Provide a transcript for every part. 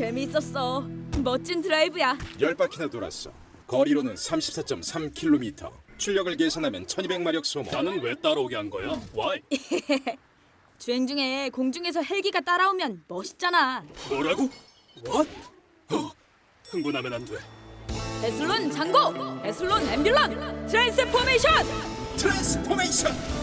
재미있었어. 멋진 드라이브야. 열 바퀴나 돌았어. 거리로는 34.3km. 출력을 계산하면 1200마력 소모. 나는 왜 따라오게 한 거야? Why? 주행 중에 공중에서 헬기가 따라오면 멋있잖아. 뭐라고? What? 어, 흥분하면 안 돼. 에슬론 장고, 에슬론 앰뷸런, 트랜스포메이션. 트랜스포메이션!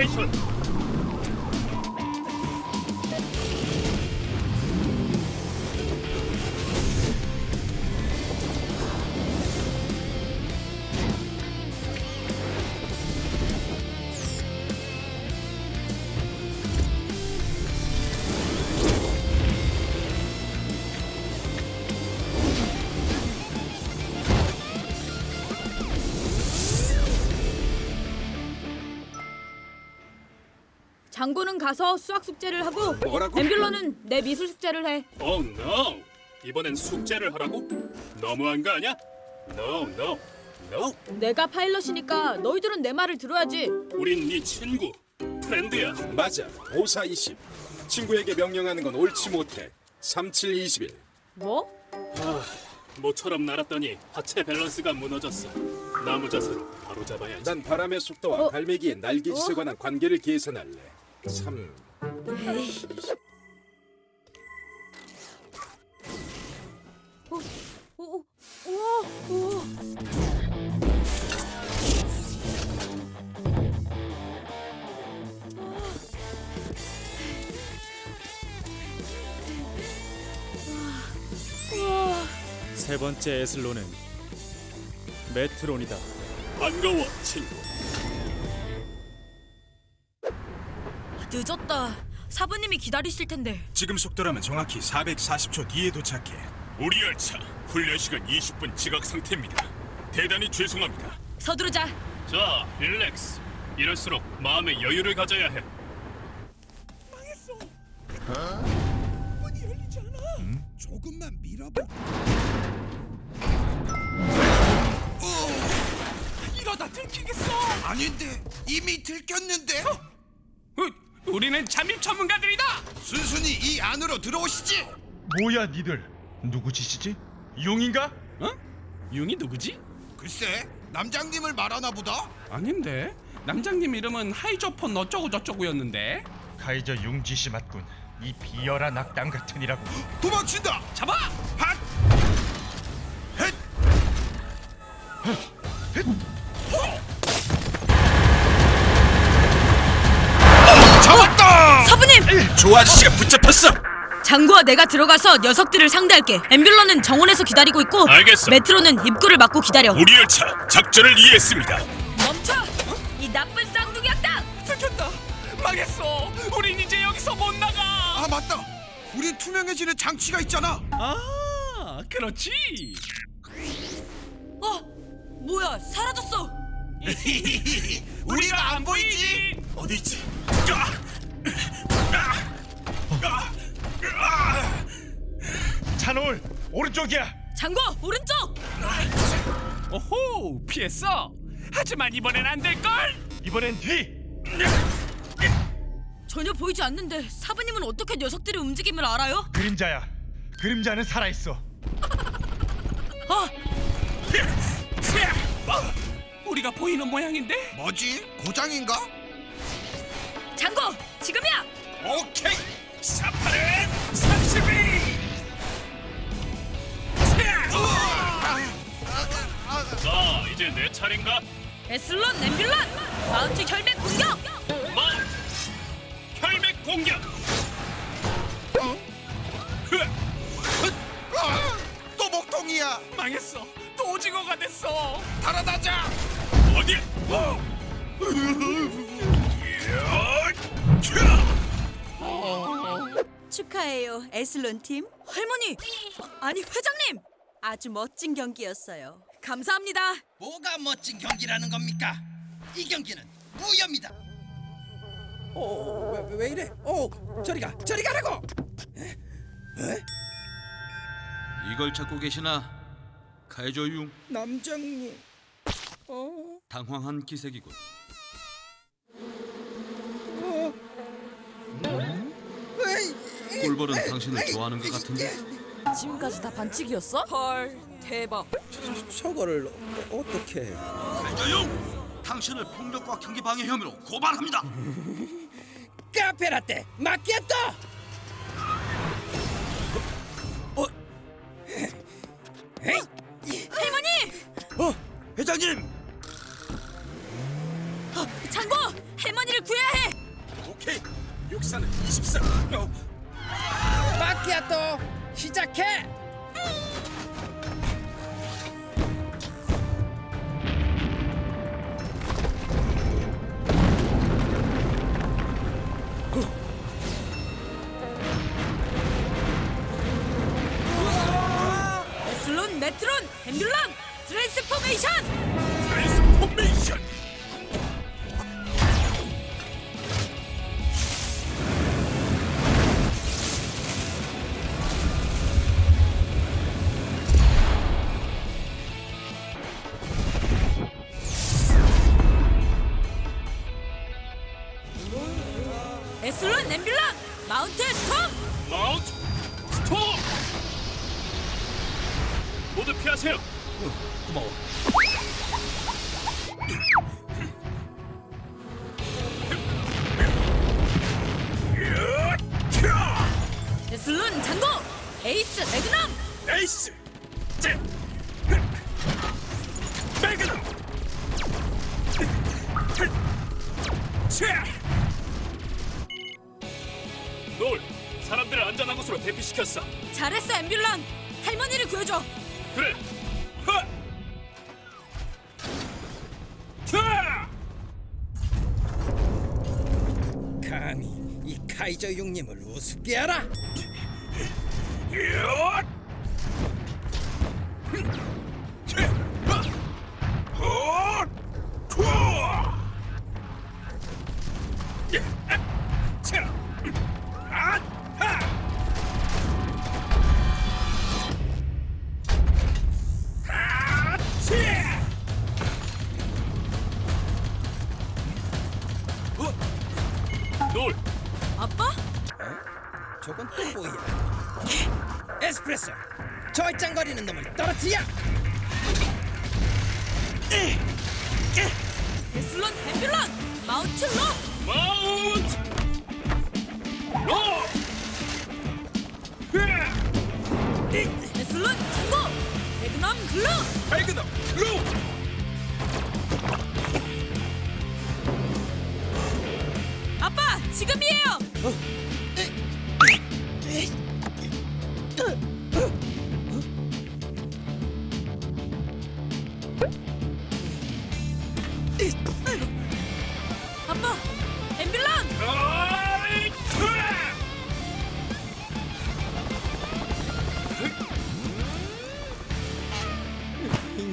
스포메이션. 장고는 가서 수학 숙제를 하고 뭐라고? 앰뷸런은 내 미술 숙제를 해. Oh no. 이번엔 숙제를 하라고? 너무한 거 아니야? No, no, no. 내가 파일럿이니까 너희들은 내 말을 들어야지. 우린 네 친구, 프렌드야. 맞아. 5420. 친구에게 명령하는 건 옳지 못해. 3721. 뭐? 모처럼 날았더니 하체 밸런스가 무너졌어. 나무 자세로 바로 잡아야지. 난 바람의 속도와 어? 갈매기의 날개짓에 관한 관계를 계산할래. 3. 20. 오, 오, 오, 오. 우와. 세 번째 에슬로는 메트론이다. 반가워, 친구. 사부님이 기다리실 텐데. 지금 속도라면 정확히 440초 뒤에 도착해. 우리 열차 훈련 시간 20분 지각 상태입니다. 대단히 죄송합니다. 서두르자. 자, 릴렉스. 이럴수록 마음의 여유를 가져야 해. 조금만 밀어봐. 이러다 들키겠어. 아닌데 이미 들켰는데. 우, 우리는 잠입 전문가들이다. 순순히 이 안으로 들어오시지. 뭐야 니들 누구 짓이지? 용인가? 어? 융이 누구지? 글쎄 남장님을 말하나 보다. 아닌데. 남장님 이름은 하이저폰 어쩌고 저쩌고였는데. 카이저 융짓이 맞군 이 비열한 악당 같으니라고 도망친다. 잡아. 핫. 헷. 잡았 사부님! 조 아저씨가 붙잡혔어. 장고와 내가 들어가서 녀석들을 상대할게. 앰뷸런은 정원에서 기다리고 있고 알겠어. 메트로는 입구를 막고 기다려. 우리 열차 작전을 이해했습니다. 멈춰! 이 나쁜 쌍둥이 악당! 들켰다. 망했어. 우린 이제 여기서 못 나가. 아 맞다. 우린 투명해지는 장치가 있잖아. 아, 그렇지. 어? 뭐야? 사라졌어. 우리가 안 보이지. 어디 있지? 찬올 오른쪽이야 장고 오른쪽! 오호, 피했어. 하지만 이번엔 안 될 걸. 이번엔 뒤 전혀 보이지 않는데 사부님은 어떻게 녀석들의 움직임을 알아요? 그림자야 그림자는 살아 있어 아! 우리가 보이는 모양인데. 뭐지? 고장인가? 장고 지금이야! 오케이. 사파른 32! 자, 이제 내 차례인가? 에슬론 앰뷸런 마운트 혈맥 공격! 마운트! 혈맥 공격! 또 목통이야. 망했어. 또 오징어가 됐어. 달아나자. 어디? 축하해요, 에슬론 팀. 할머니! 어, 아니 회장님! 아주 멋진 경기였어요. 감사합니다. 뭐가 멋진 경기라는 겁니까? 이 경기는 무협니다. 어, 왜, 왜 이래? 어, 저리 가, 저리 가라고. 이걸 찾고 계시나? 카이조융 남장님. 어, 당황한 기색이군. 에이, 꿀벌은 당신을 좋아하는 것 같은데 지금까지 다 반칙이었어? 헐 대박. 저거를 어, 어떻게? 카이조융! 당신을 폭력과 경기 방해 혐의로 고발합니다. 카페라떼 마키아토. 어, 에이, 할머니! 어, 회장님. 장고! 할머니를 구해야 해! 오케이. 육사는 24. 어, 마키아토 시작해. 이 카이저 용님을 우습게 하라. 또 뭐야? 에스프레소. 저 짱거리는 놈을 떨어뜨려. 에슬론, 앰뷸런, 마운트 로! 마운트 로 장고! 레그넘 글로! 발그너 로 아빠, 지금이에요! 아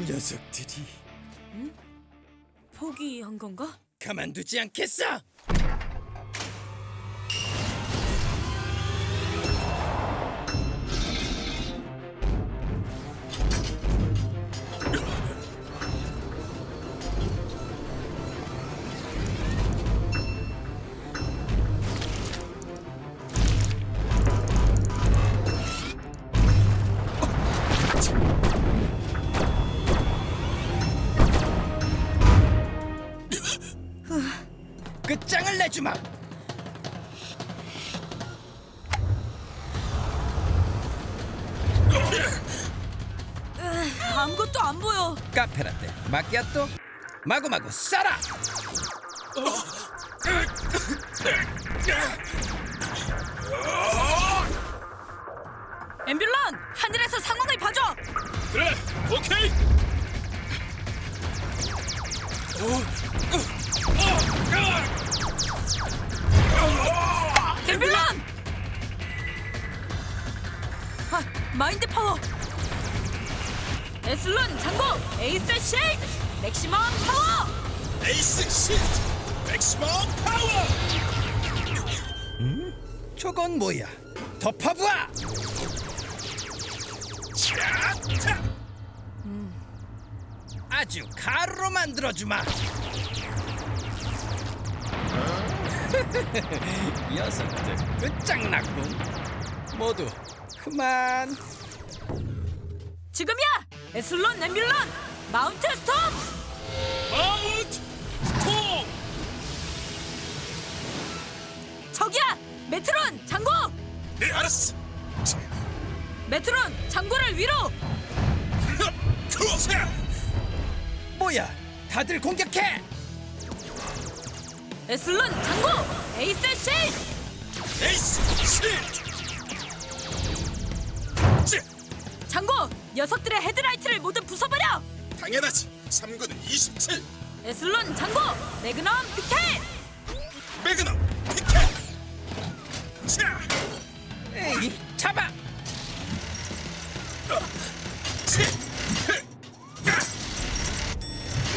녀석들이 포기한 건가? 가만두지 않겠어. 끝장을 내주마. 아무것도 안 보여. 카페라떼 마키아토 마구마구 쏴라. 파워 저건 뭐야? 덮어봐. 아주 가루로 만들어주마. 녀석들 끝장났군. 모두 그만. 지금이야 에슬론 앰뷸런 마운트 스톰 메트론 장고! 네 알았어. 메트론 장고를 위로! 크로스 뭐야? 다들 공격해. 에슬론 장고! 에이스 쉐이드 에이스 시트 장고 녀석들의 헤드라이트를 모두 부숴버려! 당연하지. 3구는 27 에슬론 장고! 매그넘 피켓 매그넘 자 에이, 잡아. 치!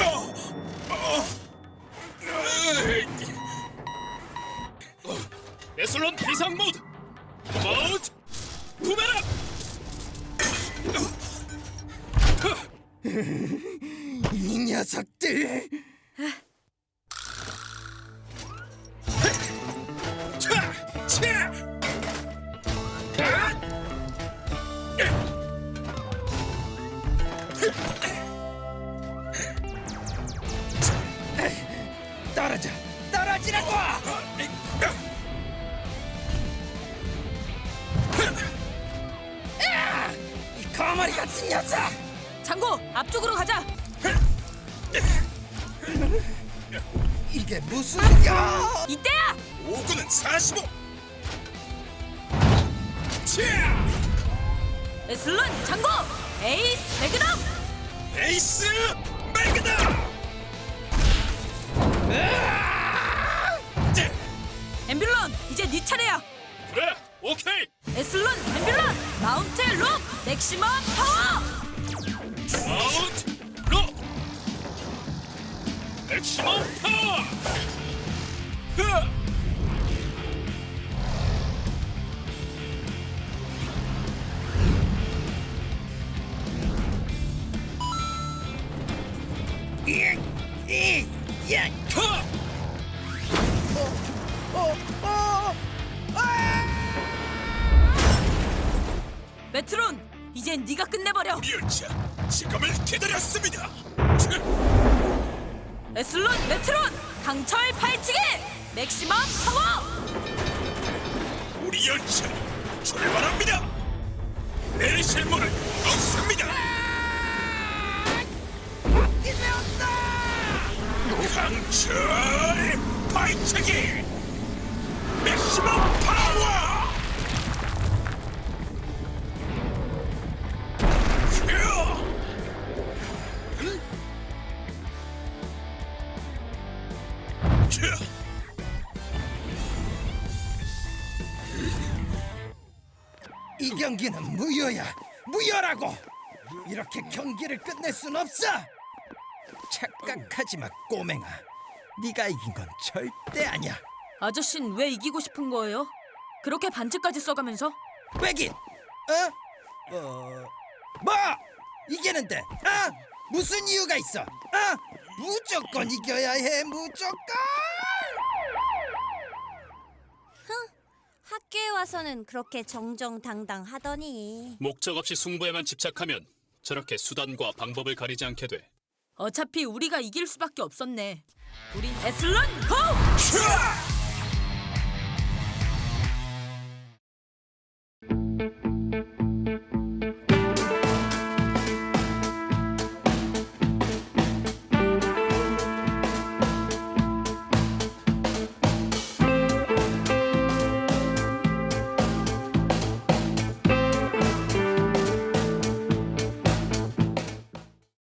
어! 어! 으이! 에슬론 비상 모드 마운트 부메랑 이 녀석들. 거머리 같은 녀석. 장고 앞쪽으로 가자. 이게 무슨 야? 이때야! 5구는 45 차! 에슬론 장고! 에이스 매그넘 에이스 찌! 앰뷸런 이제 네 차례야. 그래 오케이 맥시멈 파워 마운트 로 맥시멈 파워 흐! 어, 아! 메트론 이젠 네가 끝내버려. 열차 지금을 기다렸습니다. 에슬론 메트론 강철 파헤치기 맥시멈 파워. 우리 열차 출발합니다. 내 실물은 없습니다. 강철 파이치기 맥시멈 경기는 무효야. 무효라고. 이렇게 경기를 끝낼 순 없어. 착각하지 마, 꼬맹아. 네가 이긴 건 절대 아니야. 아저씨는 왜 이기고 싶은 거예요? 그렇게 반지까지 써가면서 왜긴? 어? 어? 뭐? 이기는데? 어? 무슨 이유가 있어? 어? 무조건 이겨야 해, 무조건. 학교에 와서는 그렇게 정정당당 하더니 목적 없이 승부에만 집착하면 저렇게 수단과 방법을 가리지 않게 돼 어차피 우리가 이길 수밖에 없었네 우린 에슬론 고! 휴!